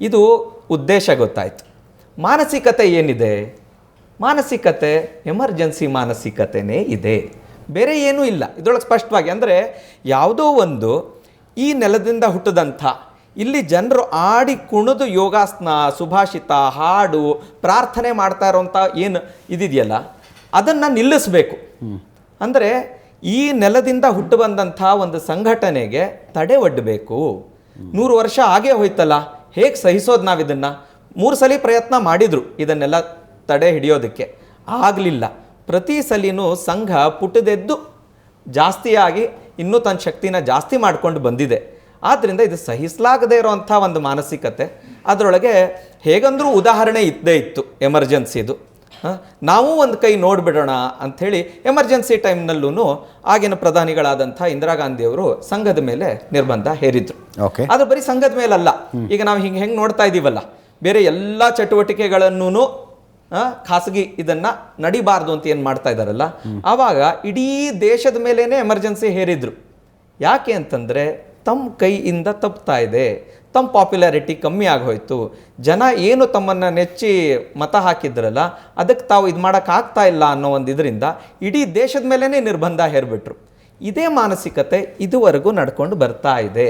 ಇದು ಉದ್ದೇಶ ಗೊತ್ತಾಯಿತು. ಮಾನಸಿಕತೆ ಏನಿದೆ? ಮಾನಸಿಕತೆ ಎಮರ್ಜೆನ್ಸಿ ಮಾನಸಿಕತೆನೇ ಇದೆ. ಬೇರೆ ಏನೂ ಇಲ್ಲ. ಇದರೊಳಗೆ ಸ್ಪಷ್ಟವಾಗಿ ಅಂದರೆ ಯಾವುದೋ ಒಂದು ಈ ನೆಲದಿಂದ ಹುಟ್ಟಿದಂಥ ಇಲ್ಲಿ ಜನರು ಆಡಿ ಕುಣಿದು ಯೋಗಾಸನ ಸುಭಾಷಿತ ಹಾಡು ಪ್ರಾರ್ಥನೆ ಮಾಡ್ತಾ ಇರೋಂಥ ಏನು ಇದಿದೆಯಲ್ಲ ಅದನ್ನು ನಿಲ್ಲಿಸಬೇಕು. ಅಂದರೆ ಈ ನೆಲದಿಂದ ಹುಟ್ಟು ಬಂದಂಥ ಒಂದು ಸಂಘಟನೆಗೆ ತಡೆ ಒಡ್ಡಬೇಕು ನೂರು ವರ್ಷ ಆಗೇ ಹೋಯ್ತಲ್ಲ. ಹೇಗೆ ಸಹಿಸೋದು ನಾವು ಇದನ್ನು ಮೂರು ಸಲ ಪ್ರಯತ್ನ ಮಾಡಿದರು ಇದನ್ನೆಲ್ಲ ತಡೆ ಹಿಡಿಯೋದಕ್ಕೆ. ಆಗಲಿಲ್ಲ. ಪ್ರತಿ ಸಲಿನೂ ಸಂಘ ಪುಟದೆದ್ದು ಜಾಸ್ತಿಯಾಗಿ ಇನ್ನೂ ತನ್ನ ಶಕ್ತಿನ ಜಾಸ್ತಿ ಮಾಡ್ಕೊಂಡು ಬಂದಿದೆ. ಆದ್ದರಿಂದ ಇದು ಸಹಿಸಲಾಗದೇ ಇರೋವಂಥ ಒಂದು ಮಾನಸಿಕತೆ. ಅದರೊಳಗೆ ಹೇಗಂದರೂ ಉದಾಹರಣೆ ಇದ್ದೇ ಇತ್ತು, ಎಮರ್ಜೆನ್ಸಿದು? ನಾವು ಒಂದು ಕೈ ನೋಡಿಬಿಡೋಣ ಅಂಥೇಳಿ ಎಮರ್ಜೆನ್ಸಿ ಟೈಮ್ನಲ್ಲೂ ಆಗಿನ ಪ್ರಧಾನಿಗಳಾದಂಥ ಇಂದಿರಾ ಗಾಂಧಿಯವರು ಸಂಘದ ಮೇಲೆ ನಿರ್ಬಂಧ ಹೇರಿದ್ರು. ಓಕೆ ಅದು ಬರೀ ಸಂಘದ ಮೇಲಲ್ಲ. ಈಗ ನಾವು ಹಿಂಗೆ ಹೆಂಗೆ ನೋಡ್ತಾ ಇದ್ದೀವಲ್ಲ ಬೇರೆ ಎಲ್ಲ ಚಟುವಟಿಕೆಗಳನ್ನೂ ಖಾಸಗಿ ಇದನ್ನ ನಡಿಬಾರ್ದು ಅಂತ ಏನು ಮಾಡ್ತಾ ಇದ್ದಾರಲ್ಲ ಆವಾಗ ಇಡೀ ದೇಶದ ಮೇಲೇನೆ ಎಮರ್ಜೆನ್ಸಿ ಹೇರಿದ್ರು. ಯಾಕೆ ಅಂತಂದ್ರೆ ತಮ್ಮ ಕೈಯಿಂದ ತಪ್ತಾ ಇದೆ. ತಮ್ಮ ಪಾಪ್ಯುಲಾರಿಟಿ ಕಮ್ಮಿ ಆಗೋಯ್ತು. ಜನ ಏನು ತಮ್ಮನ್ನು ನೆಚ್ಚಿ ಮತ ಹಾಕಿದ್ರಲ್ಲ, ಅದಕ್ಕೆ ತಾವು ಇದು ಮಾಡೋಕ್ಕಾಗ್ತಾ ಇಲ್ಲ ಅನ್ನೋ ಒಂದು ಇದರಿಂದ ಇಡೀ ದೇಶದ ಮೇಲೇ ನಿರ್ಬಂಧ ಹೇರ್ಬಿಟ್ರು. ಇದೇ ಮಾನಸಿಕತೆ ಇದುವರೆಗೂ ನಡ್ಕೊಂಡು ಬರ್ತಾ ಇದೆ.